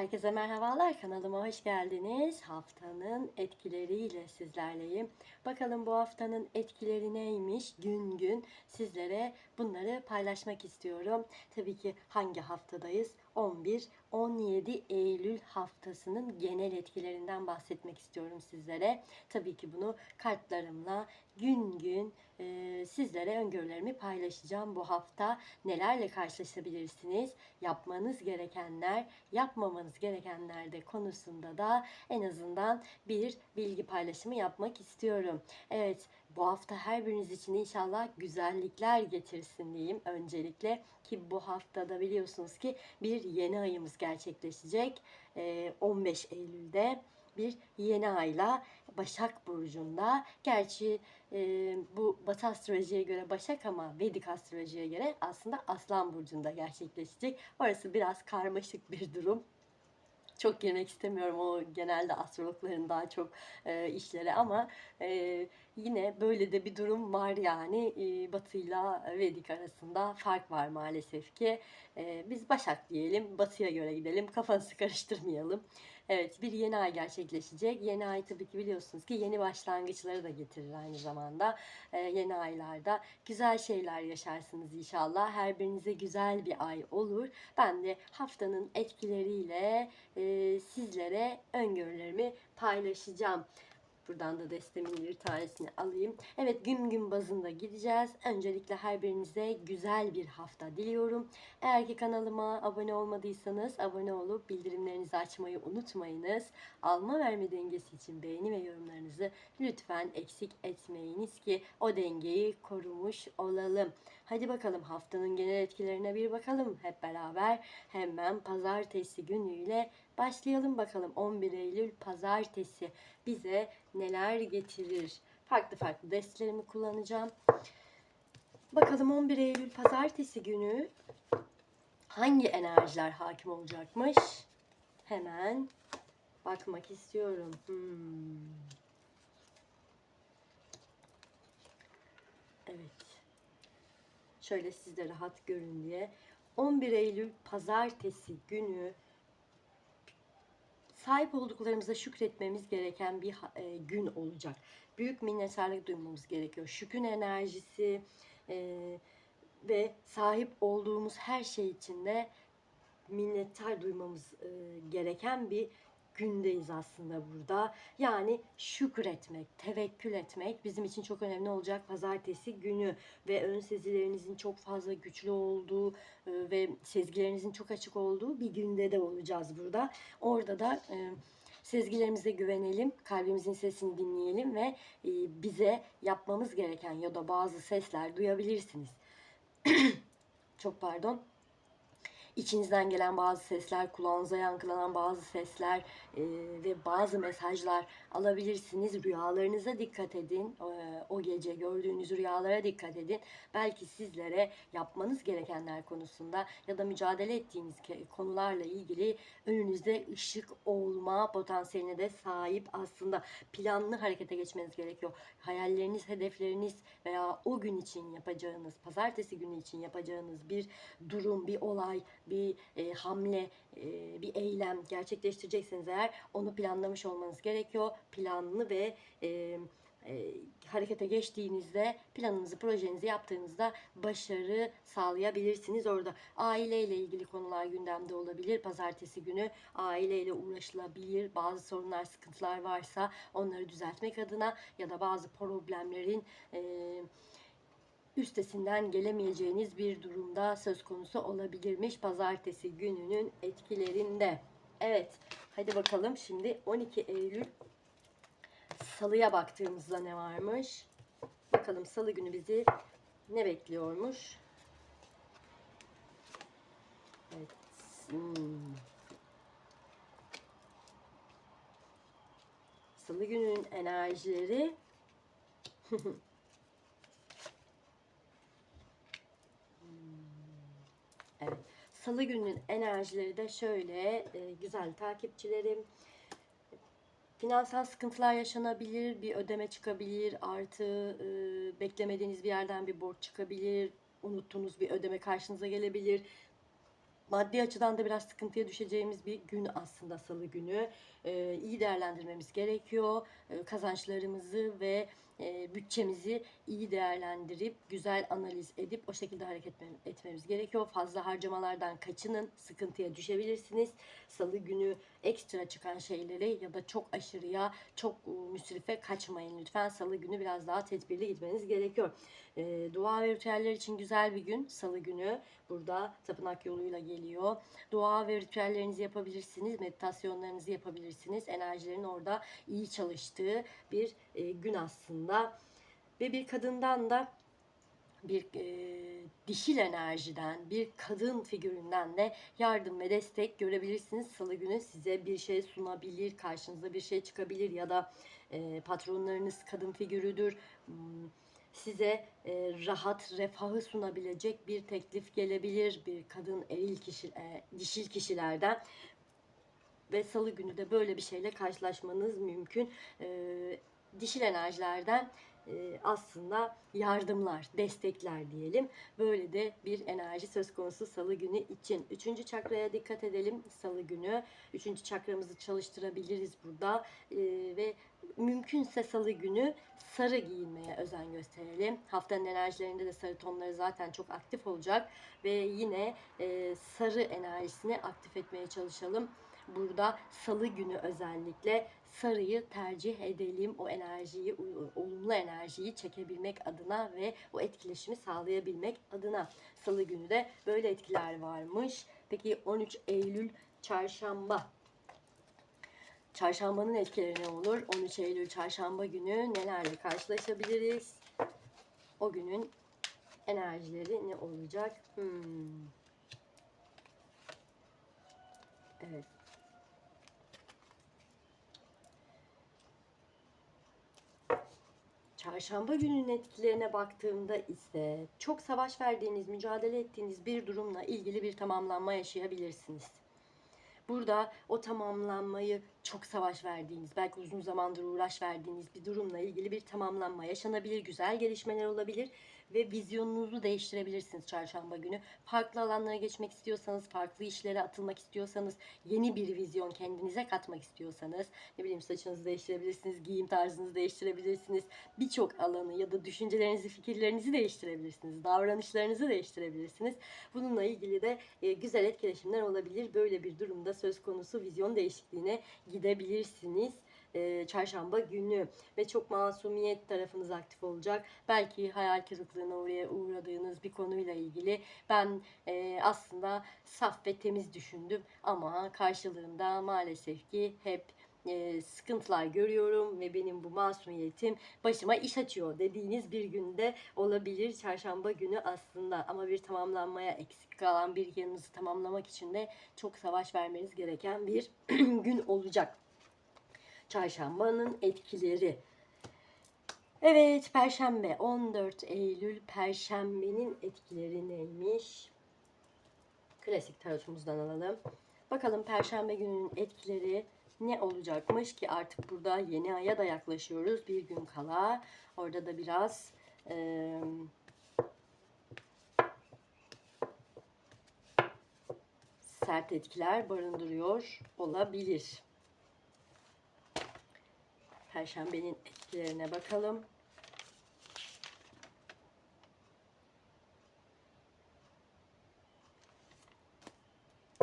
Herkese merhabalar kanalıma hoş geldiniz. Haftanın etkileriyle sizlerleyim. Bakalım bu haftanın etkileri neymiş? Gün gün sizlere bunları paylaşmak istiyorum. Tabii ki hangi haftadayız? 11-17 Eylül haftasının genel etkilerinden bahsetmek istiyorum sizlere. Tabii ki bunu kartlarımla gün gün sizlere öngörülerimi paylaşacağım. Bu hafta nelerle karşılaşabilirsiniz? Yapmanız gerekenler, yapmamanız gerekenler de konusunda da en azından bir bilgi paylaşımı yapmak istiyorum. Evet, bu hafta her biriniz için inşallah güzellikler getirsin diyeyim öncelikle ki bu haftada biliyorsunuz ki bir yeni ayımız gerçekleşecek. Ee, 15 Eylül'de bir yeni ayla Başak Burcu'nda. Gerçi e, bu Batı astrolojiye göre Başak ama Vedik astrolojiye göre aslında Aslan Burcu'nda gerçekleşecek. Orası biraz karmaşık bir durum çok girmek istemiyorum o genelde astrologların daha çok e, işlere ama e, yine böyle de bir durum var yani e, Batı'yla Vedik arasında fark var maalesef ki. Biz Başak diyelim, Batı'ya göre gidelim, kafanızı karıştırmayalım. Evet bir yeni ay gerçekleşecek. Yeni ay tabii ki biliyorsunuz ki yeni başlangıçları da getirir aynı zamanda. Yeni aylarda güzel şeyler yaşarsınız inşallah. Her birinize güzel bir ay olur. Ben de haftanın etkileriyle sizlere öngörülerimi paylaşacağım. Buradan da destemin bir tanesini alayım. Evet gün gün bazında gideceğiz. Öncelikle her birinize güzel bir hafta diliyorum. Eğer ki kanalıma abone olmadıysanız abone olup bildirimlerinizi açmayı unutmayınız. Alma verme dengesi için beğeni ve yorumlarınızı lütfen eksik etmeyiniz ki o dengeyi korumuş olalım. Hadi bakalım haftanın genel etkilerine bir bakalım hep beraber. Hemen pazartesi günüyle başlayalım bakalım 11 Eylül pazartesi bize neler getirir? Farklı farklı destlerimi kullanacağım. Bakalım 11 Eylül pazartesi günü hangi enerjiler hakim olacakmış? Hemen bakmak istiyorum. Hmm. Evet. Şöyle siz de rahat görün diye. 11 Eylül pazartesi günü sahip olduklarımıza şükretmemiz gereken bir e, gün olacak. Büyük minnettarlık duymamız gerekiyor. Şükür enerjisi e, ve sahip olduğumuz her şey için de minnettar duymamız e, gereken bir gündeyiz aslında burada. Yani şükretmek, tevekkül etmek bizim için çok önemli olacak pazartesi günü ve ön sezilerinizin çok fazla güçlü olduğu e, ve sezgilerinizin çok açık olduğu bir günde de olacağız burada. Orada da e, sezgilerimize güvenelim, kalbimizin sesini dinleyelim ve e, bize yapmamız gereken ya da bazı sesler duyabilirsiniz. çok pardon içinizden gelen bazı sesler, kulağınıza yankılanan bazı sesler e, ve bazı mesajlar alabilirsiniz. Rüyalarınıza dikkat edin. E, o gece gördüğünüz rüyalara dikkat edin. Belki sizlere yapmanız gerekenler konusunda ya da mücadele ettiğiniz konularla ilgili önünüzde ışık olma potansiyeline de sahip aslında planlı harekete geçmeniz gerekiyor. Hayalleriniz, hedefleriniz veya o gün için yapacağınız, pazartesi günü için yapacağınız bir durum, bir olay, bir e, hamle, e, bir eylem gerçekleştirecekseniz eğer onu planlamış olmanız gerekiyor. Planlı ve e, e, harekete geçtiğinizde planınızı, projenizi yaptığınızda başarı sağlayabilirsiniz. Orada aileyle ilgili konular gündemde olabilir. Pazartesi günü aileyle uğraşılabilir. Bazı sorunlar, sıkıntılar varsa onları düzeltmek adına ya da bazı problemlerin e, üstesinden gelemeyeceğiniz bir durumda söz konusu olabilirmiş pazartesi gününün etkilerinde. Evet, hadi bakalım şimdi 12 Eylül Salı'ya baktığımızda ne varmış? Bakalım Salı günü bizi ne bekliyormuş? Evet. hmm. Salı günün enerjileri Evet. Salı gününün enerjileri de şöyle e, güzel takipçilerim. Finansal sıkıntılar yaşanabilir, bir ödeme çıkabilir, artı e, beklemediğiniz bir yerden bir borç çıkabilir, unuttuğunuz bir ödeme karşınıza gelebilir. maddi açıdan da biraz sıkıntıya düşeceğimiz bir gün aslında salı günü. Ee, iyi değerlendirmemiz gerekiyor. Ee, kazançlarımızı ve e, bütçemizi iyi değerlendirip güzel analiz edip o şekilde hareket etmem- etmemiz gerekiyor. Fazla harcamalardan kaçının. Sıkıntıya düşebilirsiniz. Salı günü ekstra çıkan şeyleri ya da çok aşırıya, çok e, müsrife kaçmayın lütfen. Salı günü biraz daha tedbirli gitmeniz gerekiyor. E, dua ve ritüeller için güzel bir gün. Salı günü burada tapınak yoluyla geliyor. Dua ve ritüellerinizi yapabilirsiniz. Meditasyonlarınızı yapabilirsiniz. Enerjilerin orada iyi çalıştığı bir e, gün aslında. Ve bir kadından da bir e, dişil enerjiden, bir kadın figüründen de yardım ve destek görebilirsiniz. Salı günü size bir şey sunabilir, karşınıza bir şey çıkabilir ya da e, patronlarınız kadın figürüdür. Hmm, Size e, rahat, refahı sunabilecek bir teklif gelebilir bir kadın, eril kişi, e, dişil kişilerden. Ve salı günü de böyle bir şeyle karşılaşmanız mümkün. E, dişil enerjilerden aslında yardımlar, destekler diyelim. Böyle de bir enerji söz konusu salı günü için. Üçüncü çakraya dikkat edelim salı günü. Üçüncü çakramızı çalıştırabiliriz burada. E, ve mümkünse salı günü sarı giyinmeye özen gösterelim. Haftanın enerjilerinde de sarı tonları zaten çok aktif olacak. Ve yine e, sarı enerjisini aktif etmeye çalışalım. Burada salı günü özellikle sarıyı tercih edelim. O enerjiyi, olumlu enerjiyi çekebilmek adına ve o etkileşimi sağlayabilmek adına. Salı günü de böyle etkiler varmış. Peki 13 Eylül çarşamba. Çarşambanın etkileri ne olur? 13 Eylül çarşamba günü nelerle karşılaşabiliriz? O günün enerjileri ne olacak? Hmm. Evet. Çarşamba gününün etkilerine baktığımda ise çok savaş verdiğiniz, mücadele ettiğiniz bir durumla ilgili bir tamamlanma yaşayabilirsiniz. Burada o tamamlanmayı çok savaş verdiğiniz, belki uzun zamandır uğraş verdiğiniz bir durumla ilgili bir tamamlanma yaşanabilir, güzel gelişmeler olabilir ve vizyonunuzu değiştirebilirsiniz çarşamba günü. Farklı alanlara geçmek istiyorsanız, farklı işlere atılmak istiyorsanız, yeni bir vizyon kendinize katmak istiyorsanız, ne bileyim saçınızı değiştirebilirsiniz, giyim tarzınızı değiştirebilirsiniz, birçok alanı ya da düşüncelerinizi, fikirlerinizi değiştirebilirsiniz, davranışlarınızı değiştirebilirsiniz. Bununla ilgili de e, güzel etkileşimler olabilir. Böyle bir durumda söz konusu vizyon değişikliğine gidebilirsiniz. E, çarşamba günü ve çok masumiyet tarafınız aktif olacak. Belki hayal kırıklığına uğray- uğradığınız bir konuyla ilgili ben e, aslında saf ve temiz düşündüm ama karşılığında maalesef ki hep e, sıkıntılar görüyorum ve benim bu masumiyetim başıma iş açıyor dediğiniz bir günde olabilir çarşamba günü aslında ama bir tamamlanmaya eksik kalan bir yanınızı tamamlamak için de çok savaş vermeniz gereken bir gün olacak. Çarşambanın etkileri. Evet, Perşembe 14 Eylül Perşembenin etkileri neymiş? Klasik tarotumuzdan alalım. Bakalım Perşembe gününün etkileri ne olacakmış ki artık burada yeni aya da yaklaşıyoruz. Bir gün kala. Orada da biraz eee, sert etkiler barındırıyor olabilir. Perşembenin etkilerine bakalım.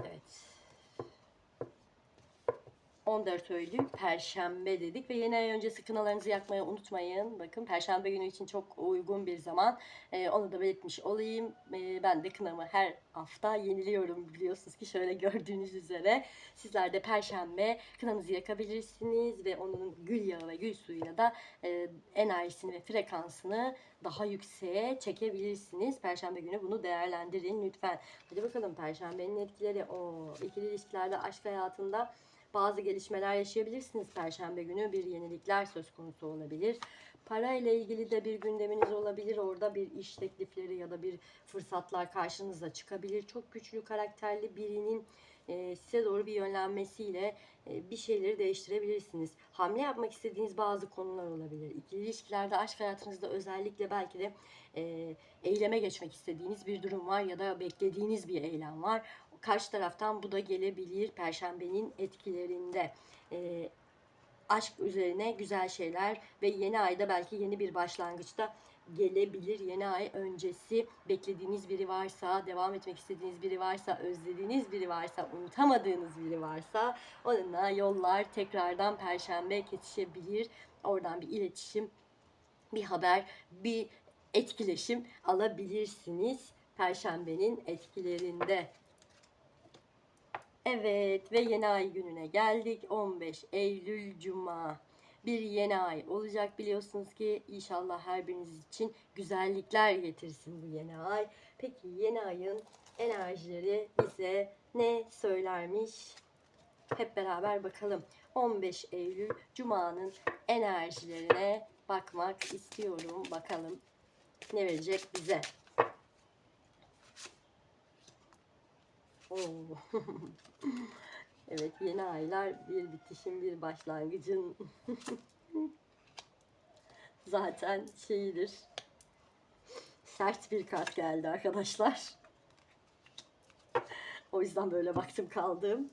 Evet. 14 Eylül Perşembe dedik ve yeni ay öncesi kınalarınızı yakmayı unutmayın. Bakın Perşembe günü için çok uygun bir zaman. Ee, onu da belirtmiş olayım. Ee, ben de kınamı her hafta yeniliyorum biliyorsunuz ki şöyle gördüğünüz üzere. Sizler de Perşembe kınanızı yakabilirsiniz ve onun gül yağı ve gül suyuyla da e, enerjisini ve frekansını daha yükseğe çekebilirsiniz. Perşembe günü bunu değerlendirin lütfen. Hadi bakalım Perşembenin etkileri. O ikili ilişkilerde, aşk hayatında bazı gelişmeler yaşayabilirsiniz Perşembe günü. Bir yenilikler söz konusu olabilir. Para ile ilgili de bir gündeminiz olabilir. Orada bir iş teklifleri ya da bir fırsatlar karşınıza çıkabilir. Çok güçlü karakterli birinin e, size doğru bir yönlenmesiyle e, bir şeyleri değiştirebilirsiniz. Hamle yapmak istediğiniz bazı konular olabilir. İkili ilişkilerde, aşk hayatınızda özellikle belki de e, eyleme geçmek istediğiniz bir durum var ya da beklediğiniz bir eylem var. Karşı taraftan bu da gelebilir perşembenin etkilerinde. E, aşk üzerine güzel şeyler ve yeni ayda belki yeni bir başlangıçta gelebilir. Yeni ay öncesi beklediğiniz biri varsa, devam etmek istediğiniz biri varsa, özlediğiniz biri varsa, unutamadığınız biri varsa onunla yollar tekrardan perşembe kesişebilir. Oradan bir iletişim, bir haber, bir etkileşim alabilirsiniz perşembenin etkilerinde. Evet ve yeni ay gününe geldik. 15 Eylül Cuma. Bir yeni ay olacak biliyorsunuz ki inşallah her biriniz için güzellikler getirsin bu yeni ay. Peki yeni ayın enerjileri bize ne söylermiş? Hep beraber bakalım. 15 Eylül Cuma'nın enerjilerine bakmak istiyorum. Bakalım ne verecek bize. Oo. evet yeni aylar bir bitişin bir başlangıcın zaten şeyidir. Sert bir kart geldi arkadaşlar. O yüzden böyle baktım kaldım.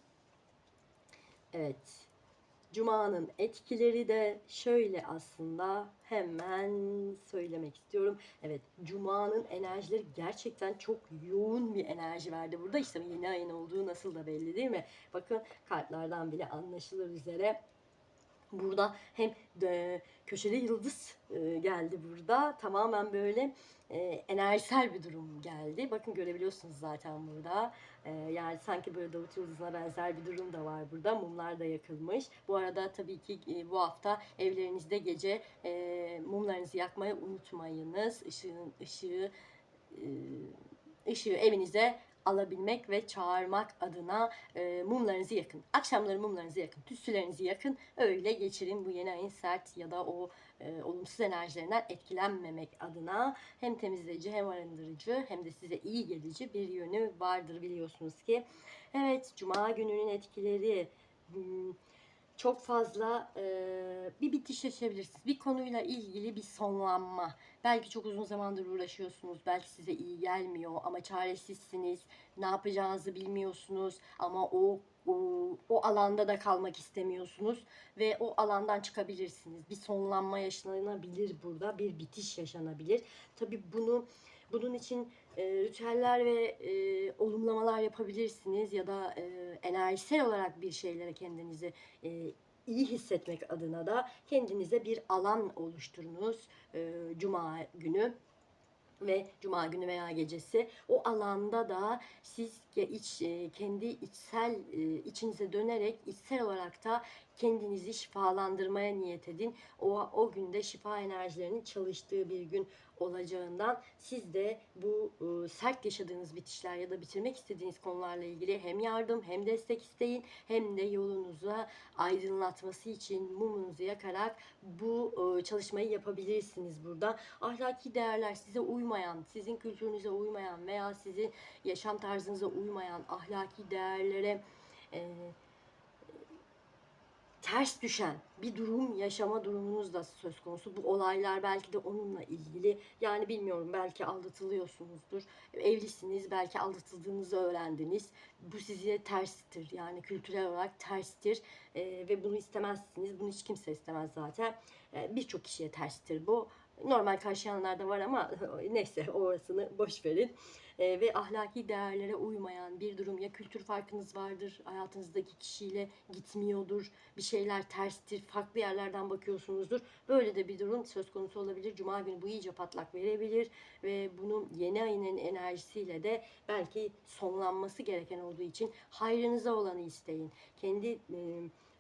Evet. Cuma'nın etkileri de şöyle aslında hemen söylemek istiyorum. Evet Cuma'nın enerjileri gerçekten çok yoğun bir enerji verdi burada. İşte yeni ayın olduğu nasıl da belli değil mi? Bakın kartlardan bile anlaşılır üzere. Burada hem de köşeli yıldız e, geldi burada. Tamamen böyle e, enerjisel bir durum geldi. Bakın görebiliyorsunuz zaten burada. E, yani sanki böyle Davut Yıldızı'na benzer bir durum da var burada. Mumlar da yakılmış. Bu arada tabii ki bu hafta evlerinizde gece mumlarınızı yakmayı unutmayınız. Işığın ışığı ışığı evinize alabilmek ve çağırmak adına e, mumlarınızı yakın. Akşamları mumlarınızı yakın, tütsülerinizi yakın. Öyle geçirin bu yeni ayın sert ya da o e, olumsuz enerjilerinden etkilenmemek adına hem temizleyici hem arındırıcı hem de size iyi gelici bir yönü vardır biliyorsunuz ki. Evet, Cuma gününün etkileri. Hmm, çok fazla e, bir bitiş yaşayabilirsiniz. Bir konuyla ilgili bir sonlanma. Belki çok uzun zamandır uğraşıyorsunuz. Belki size iyi gelmiyor ama çaresizsiniz. Ne yapacağınızı bilmiyorsunuz ama o o, o alanda da kalmak istemiyorsunuz ve o alandan çıkabilirsiniz. Bir sonlanma yaşanabilir burada, bir bitiş yaşanabilir. Tabii bunu bunun için e, ritüeller ve e, olumlamalar yapabilirsiniz ya da e, enerjisel olarak bir şeylere kendinizi e, iyi hissetmek adına da kendinize bir alan oluşturunuz e, Cuma günü ve cuma günü veya gecesi o alanda da siz iç e, kendi içsel e, içinize dönerek içsel olarak da kendinizi şifalandırmaya niyet edin. O o günde şifa enerjilerinin çalıştığı bir gün olacağından siz de bu e, sert yaşadığınız bitişler ya da bitirmek istediğiniz konularla ilgili hem yardım hem destek isteyin hem de yolunuza aydınlatması için mumunuzu yakarak bu e, çalışmayı yapabilirsiniz burada. Ahlaki değerler size uymayan, sizin kültürünüze uymayan veya sizin yaşam tarzınıza uymayan ahlaki değerlere e, ters düşen bir durum yaşama durumunuz da söz konusu. Bu olaylar belki de onunla ilgili. Yani bilmiyorum belki aldatılıyorsunuzdur. Evlisiniz belki aldatıldığınızı öğrendiniz. Bu size terstir. Yani kültürel olarak terstir. Ee, ve bunu istemezsiniz. Bunu hiç kimse istemez zaten. Ee, Birçok kişiye terstir bu. Normal karşılayanlar da var ama neyse orasını boş verin. Ee, ve ahlaki değerlere uymayan bir durum. Ya kültür farkınız vardır hayatınızdaki kişiyle gitmiyordur bir şeyler terstir farklı yerlerden bakıyorsunuzdur. Böyle de bir durum söz konusu olabilir. Cuma günü bu iyice patlak verebilir ve bunun yeni ayının enerjisiyle de belki sonlanması gereken olduğu için hayrınıza olanı isteyin. Kendi e,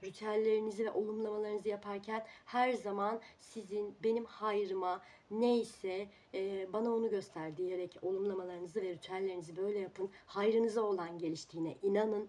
ritüellerinizi ve olumlamalarınızı yaparken her zaman sizin benim hayrıma neyse e, bana onu göster diyerek olumlamalarınızı ve ritüellerinizi böyle yapın. Hayrınıza olan geliştiğine inanın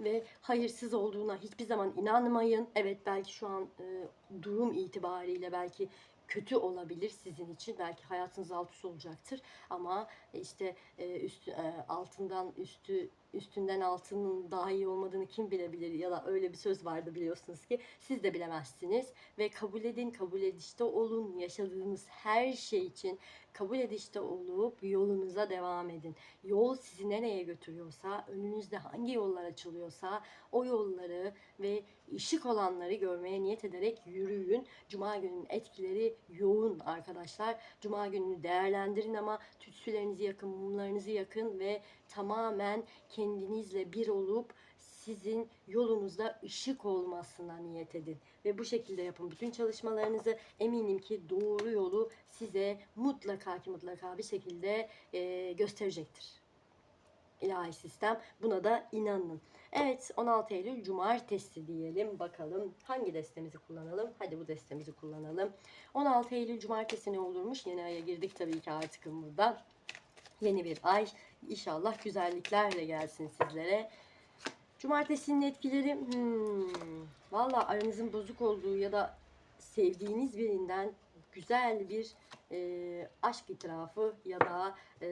ve hayırsız olduğuna hiçbir zaman inanmayın. Evet belki şu an e, durum itibariyle belki kötü olabilir sizin için. Belki hayatınız alt üst olacaktır. Ama işte e, üstü, e, altından üstü üstünden altının daha iyi olmadığını kim bilebilir ya da öyle bir söz vardı biliyorsunuz ki siz de bilemezsiniz. Ve kabul edin kabul edişte olun. Yaşadığınız her şey için kabul edişte olup yolunuza devam edin. Yol sizi nereye götürüyorsa, önünüzde hangi yollar açılıyorsa o yolları ve ışık olanları görmeye niyet ederek yürüyün. Cuma günün etkileri yoğun arkadaşlar. Cuma gününü değerlendirin ama tütsülerinizi yakın, mumlarınızı yakın ve tamamen kendinizle bir olup sizin yolunuzda ışık olmasına niyet edin. Ve bu şekilde yapın bütün çalışmalarınızı. Eminim ki doğru yolu size mutlaka ki mutlaka bir şekilde e, gösterecektir. İlahi sistem buna da inanın. Evet 16 Eylül Cumartesi diyelim bakalım hangi destemizi kullanalım. Hadi bu destemizi kullanalım. 16 Eylül Cumartesi ne olurmuş? Yeni aya girdik tabii ki artık burada. Yeni bir ay. İnşallah güzelliklerle gelsin sizlere. Cumartesinin etkileri hmm, valla aranızın bozuk olduğu ya da sevdiğiniz birinden güzel bir e, aşk itirafı ya da e,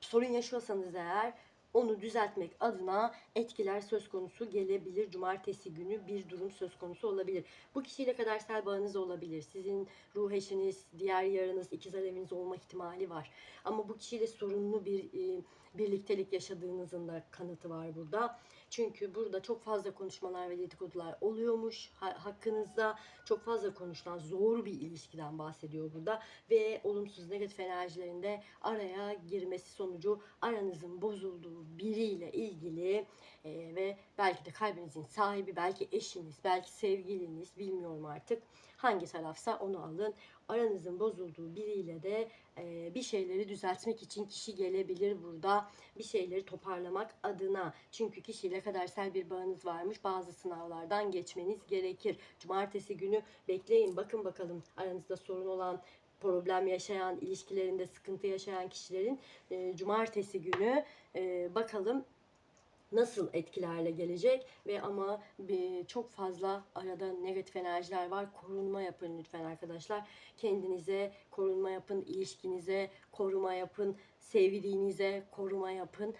sorun yaşıyorsanız eğer onu düzeltmek adına etkiler söz konusu gelebilir. Cumartesi günü bir durum söz konusu olabilir. Bu kişiyle kadersel bağınız olabilir. Sizin ruh eşiniz, diğer yarınız, ikiz aleviniz olma ihtimali var. Ama bu kişiyle sorunlu bir e, birliktelik yaşadığınızın da kanıtı var burada. Çünkü burada çok fazla konuşmalar ve dedikodular oluyormuş. Ha- hakkınızda çok fazla konuşulan zor bir ilişkiden bahsediyor burada. Ve olumsuz negatif enerjilerinde araya girmesi sonucu aranızın bozulduğu biriyle ilgili e, ve belki de kalbinizin sahibi, belki eşiniz, belki sevgiliniz bilmiyorum artık hangi tarafsa onu alın. Aranızın bozulduğu biriyle de e, bir şeyleri düzeltmek için kişi gelebilir burada. Bir şeyleri toparlamak adına. Çünkü kişiyle kadersel bir bağınız varmış. Bazı sınavlardan geçmeniz gerekir. Cumartesi günü bekleyin. Bakın bakalım aranızda sorun olan problem yaşayan, ilişkilerinde sıkıntı yaşayan kişilerin e, cumartesi günü e, bakalım nasıl etkilerle gelecek ve ama bir, çok fazla arada negatif enerjiler var. Korunma yapın lütfen arkadaşlar. Kendinize korunma yapın, ilişkinize koruma yapın, sevdiğinize koruma yapın.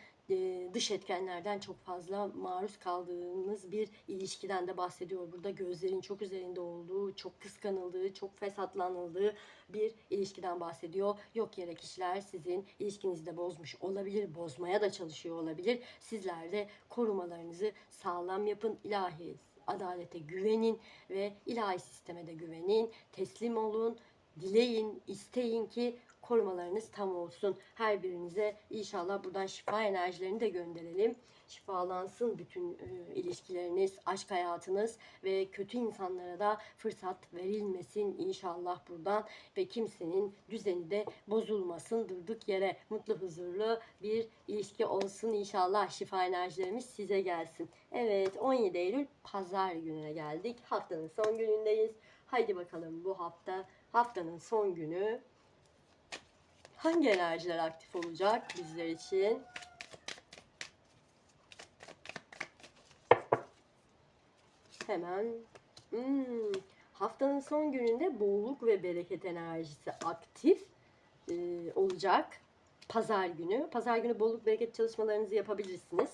Dış etkenlerden çok fazla maruz kaldığınız bir ilişkiden de bahsediyor. Burada gözlerin çok üzerinde olduğu, çok kıskanıldığı, çok fesatlanıldığı bir ilişkiden bahsediyor. Yok yere kişiler sizin ilişkinizi de bozmuş olabilir, bozmaya da çalışıyor olabilir. Sizler de korumalarınızı sağlam yapın. İlahi adalete güvenin ve ilahi sisteme de güvenin. Teslim olun, dileyin, isteyin ki korumalarınız tam olsun. Her birinize inşallah buradan şifa enerjilerini de gönderelim. Şifalansın bütün e, ilişkileriniz, aşk hayatınız ve kötü insanlara da fırsat verilmesin inşallah buradan ve kimsenin düzeni de bozulmasın durduk yere mutlu huzurlu bir ilişki olsun inşallah şifa enerjilerimiz size gelsin. Evet 17 Eylül pazar gününe geldik. Haftanın son günündeyiz. Haydi bakalım bu hafta haftanın son günü hangi enerjiler aktif olacak bizler için? Hemen hmm, haftanın son gününde bolluk ve bereket enerjisi aktif e, olacak. Pazar günü. Pazar günü bolluk bereket çalışmalarınızı yapabilirsiniz.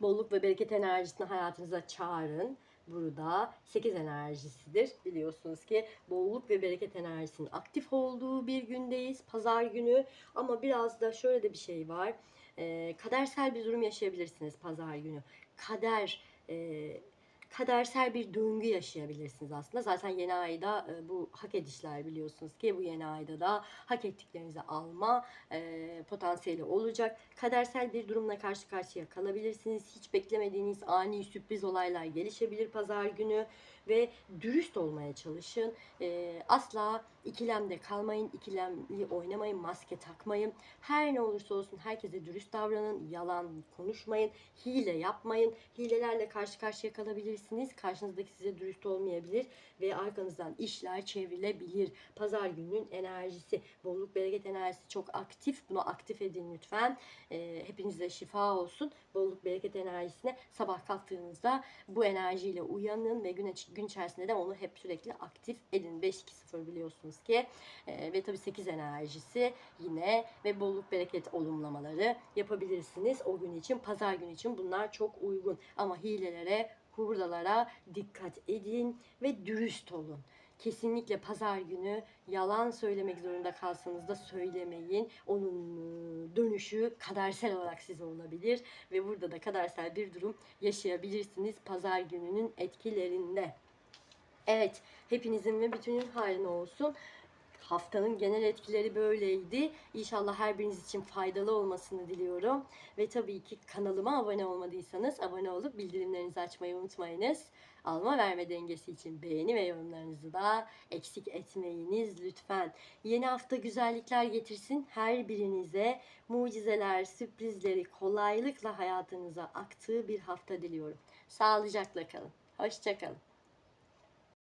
Bolluk ve bereket enerjisini hayatınıza çağırın. Burada 8 enerjisidir. Biliyorsunuz ki bolluk ve bereket enerjisinin aktif olduğu bir gündeyiz. Pazar günü. Ama biraz da şöyle de bir şey var. Ee, kadersel bir durum yaşayabilirsiniz pazar günü. Kader e, kadersel bir döngü yaşayabilirsiniz aslında. Zaten yeni ayda e, bu hak edişler biliyorsunuz ki bu yeni ayda da hak ettiklerinizi alma e, potansiyeli olacak. Kadersel bir durumla karşı karşıya kalabilirsiniz. Hiç beklemediğiniz ani sürpriz olaylar gelişebilir pazar günü ve dürüst olmaya çalışın. E, asla ikilemde kalmayın, ikilemli oynamayın, maske takmayın. Her ne olursa olsun herkese dürüst davranın, yalan konuşmayın, hile yapmayın. Hilelerle karşı karşıya kalabilirsiniz. Karşınızdaki size dürüst olmayabilir ve arkanızdan işler çevrilebilir. Pazar gününün enerjisi, bolluk bereket enerjisi çok aktif. Bunu aktif edin lütfen. E, hepinize şifa olsun. Bolluk bereket enerjisine sabah kalktığınızda bu enerjiyle uyanın ve gün, gün içerisinde de onu hep sürekli aktif edin. 5-2-0 biliyorsunuz ki. E, ve tabii 8 enerjisi yine ve bolluk bereket olumlamaları yapabilirsiniz o gün için. Pazar günü için bunlar çok uygun. Ama hilelere, hurdalara dikkat edin ve dürüst olun. Kesinlikle pazar günü yalan söylemek zorunda kalsanız da söylemeyin. Onun e, dönüşü kadersel olarak size olabilir ve burada da kadersel bir durum yaşayabilirsiniz pazar gününün etkilerinde. Evet, hepinizin ve bütünün hayrına olsun. Haftanın genel etkileri böyleydi. İnşallah her biriniz için faydalı olmasını diliyorum. Ve tabii ki kanalıma abone olmadıysanız abone olup bildirimlerinizi açmayı unutmayınız. Alma verme dengesi için beğeni ve yorumlarınızı da eksik etmeyiniz lütfen. Yeni hafta güzellikler getirsin her birinize. Mucizeler, sürprizleri kolaylıkla hayatınıza aktığı bir hafta diliyorum. Sağlıcakla kalın. Hoşçakalın.